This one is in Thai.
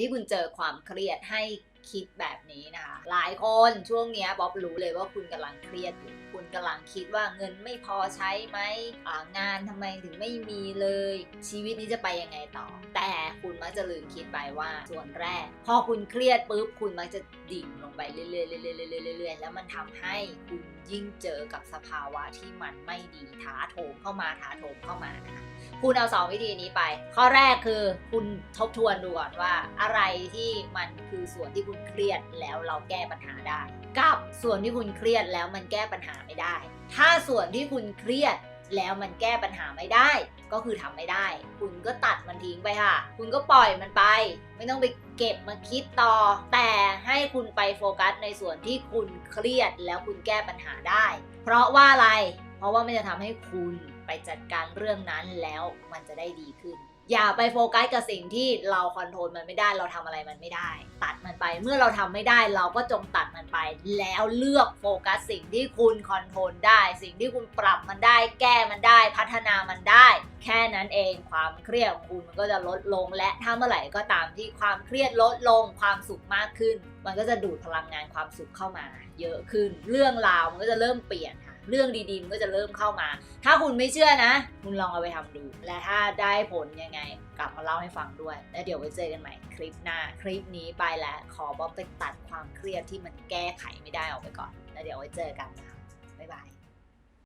ที่คุณเจอความเครียดให้คิดแบบนี้นะคะ หลายคนช่วงเนี้ยบ๊อบรู้เลยว่าคุณกำลังเครียดอยู่ คุณกำลังคิดว่าเงินไม่พอใช้ไหมงานทำไมถึงไม่มีเลย ชีวิตนี้จะไปยังไงต่อ แต่คุณมักจะลืมคิดไปว่าส่วนแรก พอคุณเครียดปุ๊บคุณมักจะดิ่งลงไปเรื่อยๆเรื่อยๆเรื่อยๆแล้วมันทำให้คุณยิ่งเจอกับสภาวะที่มันไม่ดีท้าโถมเข้ามาท้าโถมเข้ามานะคะ คุณเอาสองวิธีนี้ไป ข้อแรกคือคุณทบทวนดูก่อนว่า อะไรที่มันคือส่วนที่คุณเครียดแล้วเราแก้ปัญหาได้ กับส่วนที่คุณเครียดแล้วมันแก้ปัญหาไม่ได้ ถ้าส่วนที่คุณเครียดแล้วมันแก้ปัญหาไม่ได้ ก็คือทำไม่ได้ คุณก็ตัดมันทิ้งไปค่ะ คุณก็ปล่อยมันไป ไม่ต้องไปเก็บมาคิดต่อ แต่ให้คุณไปโฟกัสในส่วนที่คุณเครียดแล้วคุณแก้ปัญหาได้ เพราะว่าอะไร เพราะว่ามันจะทำให้คุณ ไปจัดการเรื่องนั้นแล้วมันจะได้ดีขึ้น อย่าไปโฟกัสกับสิ่งที่เราคอนโทรลมันไม่ได้ เราทำอะไรมันไม่ได้ ตัดมันไปเมื่อเราทำไม่ได้ เราก็จงตัดมันไป แล้วเลือกโฟกัสสิ่งที่คุณคอนโทรลได้ สิ่งที่คุณปรับมันได้ แก้มันได้ พัฒนามันได้ แค่นั้นเองความเครียดของคุณมันก็จะลดลง และถ้าเมื่อไหร่ก็ตามที่ความเครียดลดลงความสุขมากขึ้น มันก็จะดูดพลังงานความสุขเข้ามา เยอะขึ้น เรื่องราวมันก็จะเริ่มเปลี่ยนค่ะ เรื่องดีๆมันก็จะเริ่มเข้ามา ถ้าคุณไม่เชื่อนะ คุณลองเอาไปทำดู และถ้าได้ผลยังไง กลับมาเล่าให้ฟังด้วย แล้วเดี๋ยวไว้เจอกันใหม่คลิปหน้า คลิปนี้ไปแล้วขอบอกไปตัดความเครียดที่มันแก้ไขไม่ได้ออกไปก่อน แล้วเดี๋ยวไว้เจอกันนะคะ